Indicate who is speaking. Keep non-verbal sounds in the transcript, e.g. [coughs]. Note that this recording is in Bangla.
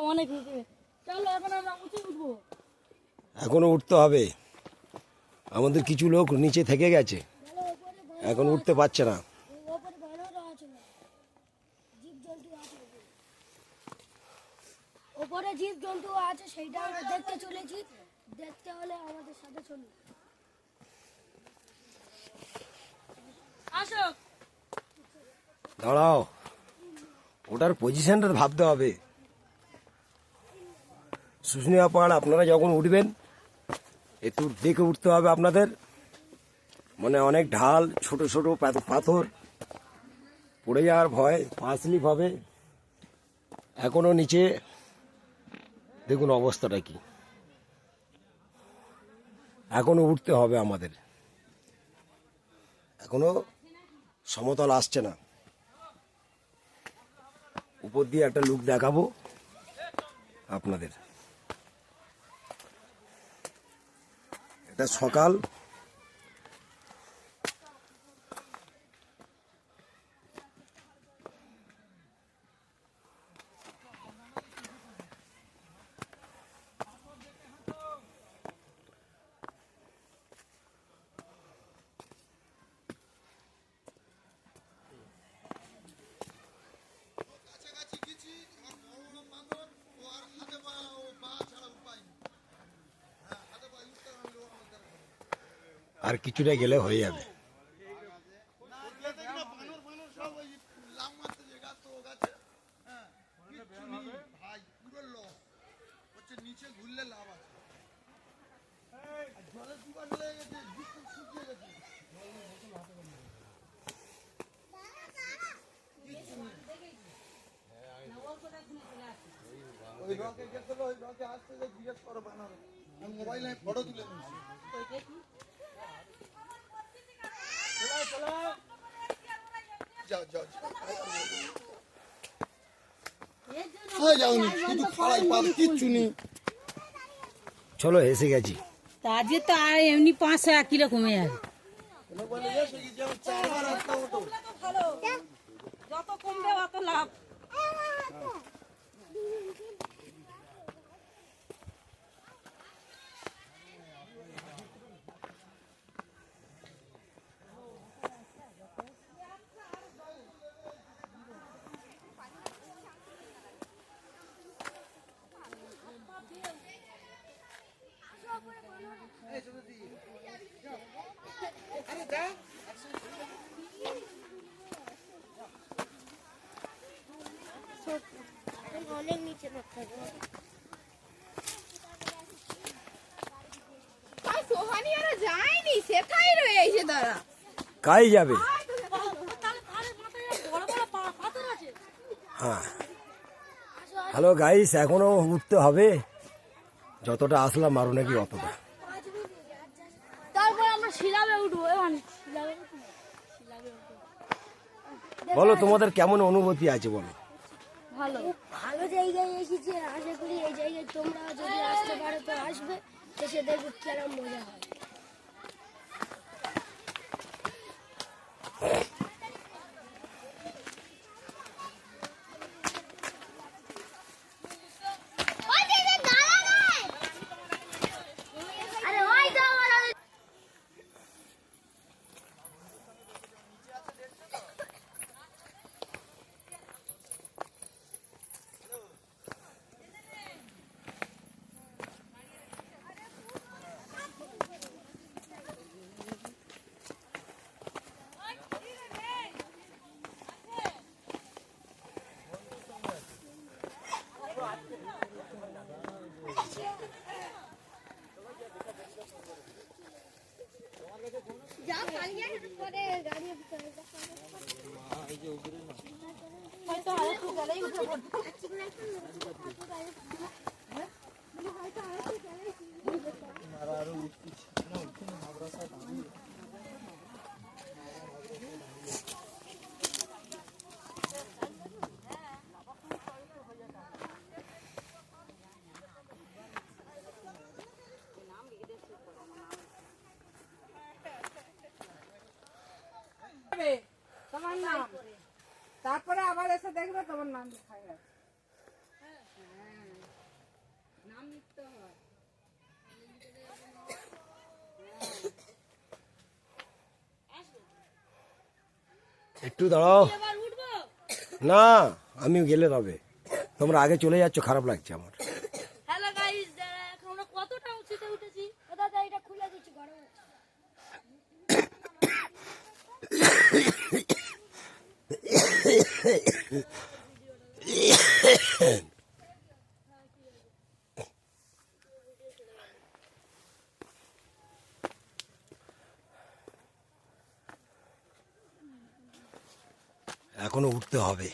Speaker 1: অনেক চলো এখন আমরা উঁচু উঠবো।
Speaker 2: এখনও উঠতে হবে। আমাদের কিছু লোক নিচে থেকে গেছে। এখন উঠতে পারছে না।
Speaker 1: ওপরে জীব জন্তু আছে সেইটা আমরা দেখতে চলেছি। দেখতে হলে আমাদের সাথে চলুন। আসো।
Speaker 2: দাঁড়াও। ওটার পজিশনটা ভাবতে হবে। শুশুনিয়া পাহাড় আপনারা যখন উঠবেন, একটু দেখে উঠতে হবে আপনাদের। মানে অনেক ঢাল, ছোট ছোট পাথ- পাথর। পড়ে যাওয়ার ভয়, পা স্লিপ হবে। এখনও নিচে, দেখুন অবস্থাটা কি। এখনও উঠতে হবে আমাদের। এখনও সমতল আসছে না। উপর দিয়ে একটা লুক দেখাবো আপনাদের। সকাল আর কিছুটা গেলে হয়ে যাবে।
Speaker 3: ওই রকে গেছিল, ওই রকে আসতে জিজ্ঞেস করো বানানো মোবাইলে ফটো তুলে নিয়েছি যাও যাও যাও। হয়ে যাওনি শুধু খাড়াই পাব কিচ্ছু নেই।
Speaker 2: চলো এসে গেছি।
Speaker 4: তা আজকে তো আর এমনি পাঁচশো এক কিলো কমে যাবে যত কমবে অত লাভ।
Speaker 5: যায়নি সেটাই রয়েছে তারা।
Speaker 2: কাই যাবে? হ্যাঁ। হ্যালো গাইস এখনও উঠতে হবে। যতটা আসলাম আরও নাকি অতটা।
Speaker 1: তারপর আমরা শিলাবে উঠবো এখানে শিলাবে উঠবো। শিলাবে উঠবো।
Speaker 2: বলো তোমাদের কেমন অনুভূতি আছে বলো।
Speaker 1: ভালো। ভালো জায়গায় এসেছি। আশা করি এই জায়গায় তোমরা যদি আসতে পারো তো আসবে। এসে দেখবে কেরম মজা হয় আরে ওই তো আমার হয়তো আরেকটু গেলেই উঠে পড়বে হয়তো আরেকটু গেলেই
Speaker 4: হবে, তোমার নাম তারপরে আবার এসে দেখবে তোমার নাম লেখা।
Speaker 2: একটু দাঁড়াও। না, আমিও গেলে তবে। তোমরা আগে চলে যাচ্ছ, খারাপ লাগছে আমার। [coughs] এখনও উঠতে হবে।